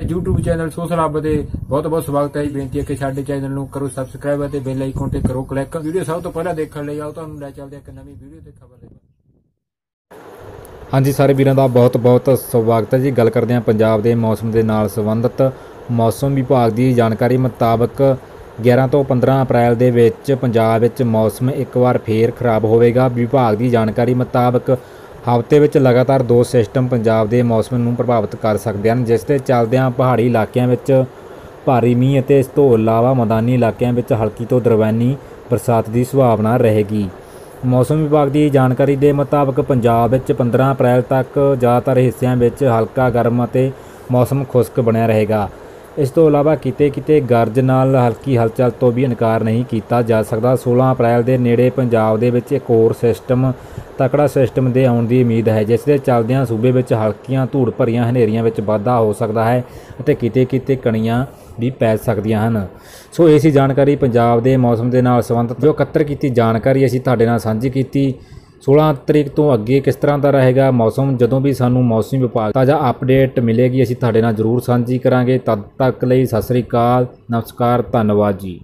YouTube channel social ਦੇ ਬਹੁਤ ਬਹੁਤ ਸਵਾਗਤ ਹੈ ਜੀ। ਬੇਨਤੀ ਹੈ ਕਿ ਸਾਡੇ ਚੈਨਲ ਨੂੰ ਕਰੋ ਸਬਸਕ੍ਰਾਈਬ ਅਤੇ ਬੈਲ ਆਈਕਨ ਤੇ ਕਰੋ ਕਲਿੱਕ ਵੀਡੀਓ ਸਭ ਤੋਂ ਪਹਿਲਾਂ ਦੇਖਣ ਲਈ ਆਓ, ਤੁਹਾਨੂੰ ਲੈ ਚੱਲਦੇ ਹਾਂ ਇੱਕ ਨਵੀਂ ਵੀਡੀਓ ਤੇ ਖਬਰ ਦੇ ਹਾਂਜੀ, ਸਾਰੇ ਵੀਰਾਂ ਦਾ ਬਹੁਤ-ਬਹੁਤ ਸਵਾਗਤ ਹੈ ਜੀ। ਗੱਲ ਕਰਦੇ ਹਾਂ ਪੰਜਾਬ ਦੇ ਮੌਸਮ ਦੇ ਨਾਲ ਸੰਬੰਧਿਤ। ਮੌਸਮ ਵਿਭਾਗ ਦੀ ਜਾਣਕਾਰੀ ਮੁਤਾਬਕ 11 ਤੋਂ 15 ਅਪ੍ਰੈਲ ਦੇ ਵਿੱਚ ਪੰਜਾਬ ਵਿੱਚ ਮੌਸਮ ਇੱਕ ਵਾਰ ਫੇਰ ਖਰਾਬ ਹੋਵੇਗਾ। ਵਿਭਾਗ ਦੀ ਜਾਣਕਾਰੀ ਮੁਤਾਬਕ ਹਫ਼ਤੇ ਵਿੱਚ ਲਗਾਤਾਰ ਦੋ ਸਿਸਟਮ ਪੰਜਾਬ ਦੇ ਮੌਸਮ ਨੂੰ ਪ੍ਰਭਾਵਿਤ ਕਰ ਸਕਦੇ ਹਨ, ਜਿਸ ਦੇ ਚੱਲਦਿਆਂ ਪਹਾੜੀ ਇਲਾਕਿਆਂ ਵਿੱਚ ਭਾਰੀ ਮੀਂਹ ਅਤੇ ਇਸ ਤੋਂ ਇਲਾਵਾ ਮੈਦਾਨੀ ਇਲਾਕਿਆਂ ਵਿੱਚ ਹਲਕੀ ਤੋਂ ਦਰਮਿਆਨੀ ਬਰਸਾਤ ਦੀ ਸੰਭਾਵਨਾ ਰਹੇਗੀ। ਮੌਸਮ ਵਿਭਾਗ ਦੀ ਜਾਣਕਾਰੀ ਦੇ ਮੁਤਾਬਕ ਪੰਜਾਬ ਵਿੱਚ 15 ਅਪ੍ਰੈਲ ਤੱਕ ਜ਼ਿਆਦਾਤਰ ਹਿੱਸਿਆਂ ਵਿੱਚ ਹਲਕਾ ਗਰਮ ਅਤੇ ਮੌਸਮ ਖੁਸ਼ਕ ਬਣਿਆ ਰਹੇਗਾ। ਇਸ ਤੋਂ ਇਲਾਵਾ ਕਿਤੇ-ਕਿਤੇ ਗਰਜ ਨਾਲ ਹਲਕੀ ਹਲਚਲ ਤੋਂ ਵੀ ਇਨਕਾਰ ਨਹੀਂ ਕੀਤਾ ਜਾ ਸਕਦਾ। 16 ਅਪ੍ਰੈਲ ਦੇ ਨੇੜੇ ਪੰਜਾਬ ਦੇ ਵਿੱਚ ਇੱਕ ਹੋਰ ਸਿਸਟਮ, ਤਕੜਾ ਸਿਸਟਮ ਦੇ ਆਉਣ ਦੀ ਉਮੀਦ ਹੈ, ਜਿਸ ਦੇ ਚੱਲਦਿਆਂ ਸੂਬੇ ਵਿੱਚ ਹਲਕੀਆਂ ਧੂੜ ਭਰੀਆਂ ਹਨੇਰੀਆਂ ਵਿੱਚ ਵਾਧਾ ਹੋ ਸਕਦਾ ਹੈ ਅਤੇ ਕਿਤੇ-ਕਿਤੇ ਕਣੀਆਂ ਵੀ ਪੈ ਸਕਦੀਆਂ ਹਨ। ਸੋ ਇਹ ਸੀ ਜਾਣਕਾਰੀ ਪੰਜਾਬ ਦੇ ਮੌਸਮ ਦੇ ਨਾਲ ਸੰਬੰਧਿਤ। ਜੋ ਇਕੱਤਰ ਕੀਤੀ ਜਾਣਕਾਰੀ ਅਸੀਂ ਤੁਹਾਡੇ ਨਾਲ ਸਾਂਝੀ ਕੀਤੀ। 16 ਤਰੀਕ ਤੋਂ ਅੱਗੇ ਕਿਸ ਤਰ੍ਹਾਂ ਦਾ ਰਹੇਗਾ ਮੌਸਮ, ਜਦੋਂ ਵੀ ਸਾਨੂੰ ਮੌਸਮੀ ਵਿਭਾਗ ਤਾਜ਼ਾ ਅਪਡੇਟ ਮਿਲੇਗੀ, ਅਸੀਂ ਤੁਹਾਡੇ ਨਾਲ ਜ਼ਰੂਰ ਸਾਂਝੀ ਕਰਾਂਗੇ। ਤਦ ਤੱਕ ਲਈ ਸਤਿ ਸ੍ਰੀ ਅਕਾਲ, ਨਮਸਕਾਰ, ਧੰਨਵਾਦ ਜੀ।